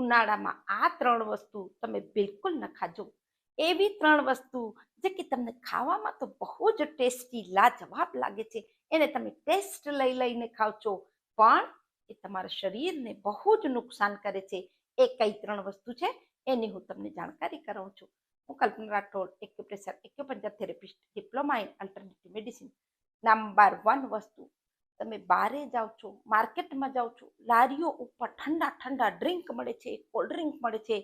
ઉનાળામાં આ ત્રણ વસ્તુ તમે બિલકુલ ન ખાજો. એવી ત્રણ વસ્તુ જે કે તમને ખાવામાં તો બહુ જ ટેસ્ટી, લાજવાબ લાગે છે. એને તમે ટેસ્ટ લઈ લઈને ખાવ છો. પણ એ તમારા શરીરને બહુ જ નુકસાન કરે છે. એ કઈ ત્રણ વસ્તુ છે એની હું તમને જાણકારી કરાવું છું. હું Kalpana Rathod, acupressure, acupuncture therapist, diploma in alternative medicine. Number one વસ્તુ તમે બારે જાઓ છો, માર્કેટમાં જાઓ છો, લારીઓ ઉપર ઠંડા ઠંડા ડ્રિંક મળે છે, કોલ્ડ ડ્રિંક મળે છે,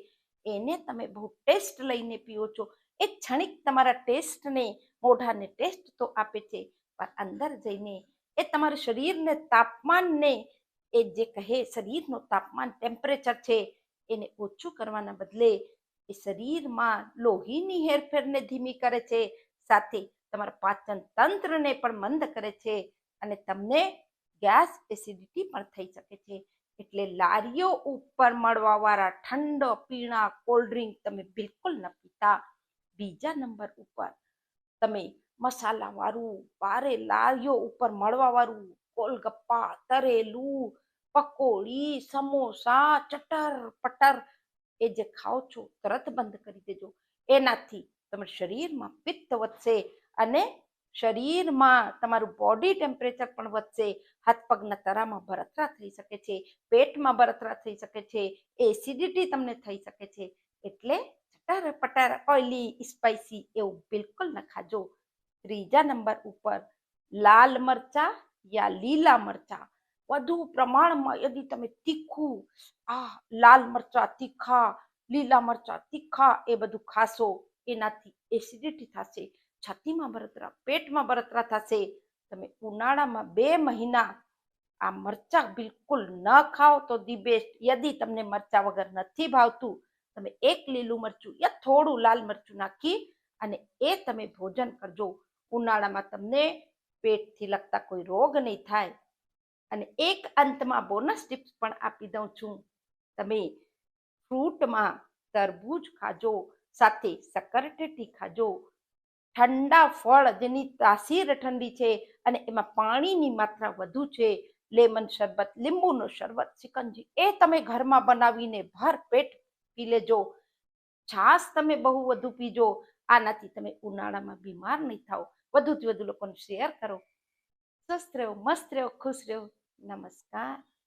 એને તમે બહુ ટેસ્ટ લઈને પીઓ છો. એ ક્ષણિક તમારા ટેસ્ટને, મોઢાને ટેસ્ટ તો આપે છે, પણ અંદર જઈને એ તમારા શરીરને તાપમાનને, એ જે કહે શરીરનું તાપમાન ટેમ્પરેચર છે, એને ઓછું કરવાના બદલે એ શરીરમાં લોહીની હેરફેરને ધીમી કરે છે, સાથે તમારા પાચન તંત્રને પણ મંદ કરે છે અને તમને ગેસ એસિડિટી પણ થઈ શકે છે. એટલે લારીઓ ઉપર મળવાવાળા ઠંડો, પીણા કોલ્ડ ડ્રિંક તમે બિલકુલ ન પીતા. બીજા નંબર ઉપર તમે મસાલાવાળું બારે લારીઓ ઉપર મળવાવાળું ગોલગપ્પા, તરેલું, પકોડી, સમોસા, ચટર પટર એ જે ખાઓ છો, તરત બંધ કરી દેજો. એનાથી તમારા શરીરમાં પિત્ત વધશે અને શરીરમાં તમારું બોડી ટેમ્પરેચર પણ વધશે, હાથ પગના તરામાં બરતરા થઈ શકે છે, પેટમાં બરતરા થઈ શકે છે એસિડિટી તમને થઈ શકે છે. એટલે ચટાર પટાર ઓઇલી સ્પાઇસી એવું બિલકુલ ન ખાજો. ત્રીજા નંબર ઉપર લાલ મરચા યા લીલા મરચા. વધુ પ્રમાણમાં યદિ તમે તીખું, આ લાલ મરચા તીખા, લીલા મરચા તીખા એ બધું ખાશો, એનાથી એસિડિટી થશે. છાતીમાં બળતરા પેટમાં બળતરા થશે. તમે ઉનાળામાં બે મહિના આ મરચા બિલકુલ ન ખાઓ તો ધી બેસ્ટ. યદી તમને મરચા વગર નથી ભાવતું. તમે એક લીલું મરચું યા થોડું લાલ મરચું નાખી અને એ તમે ભોજન કરજો. ઉનાળામાં તમને પેટથી લગતા કોઈ રોગ નહીં થાય. અને એક અંતમાં બોનસ ટિપ્સ પણ આપી દઉં છું. તમે ફ્રૂટમાં તરબૂચ ખાજો, સાથે સકરટેટી ખાજો ઠંડા ફળ જેની તાસીર ઠંડી છે અને એમાં પાણીની માત્રા વધુ છે, લેમન શરબત, લીંબુનો શરબત સિકંજી એ તમે ઘરમાં બનાવીને ભર પેટ પી લેજો. છાશ તમે બહુ વધુ પીજો, આનાથી તમે ઉનાળામાં બીમાર નહીં થાઓ. વધુથી વધુ લોકોને શેર કરો. સ્વસ્થ રહો, મસ્ત રહો, ખુશ રહો. નમસ્કાર.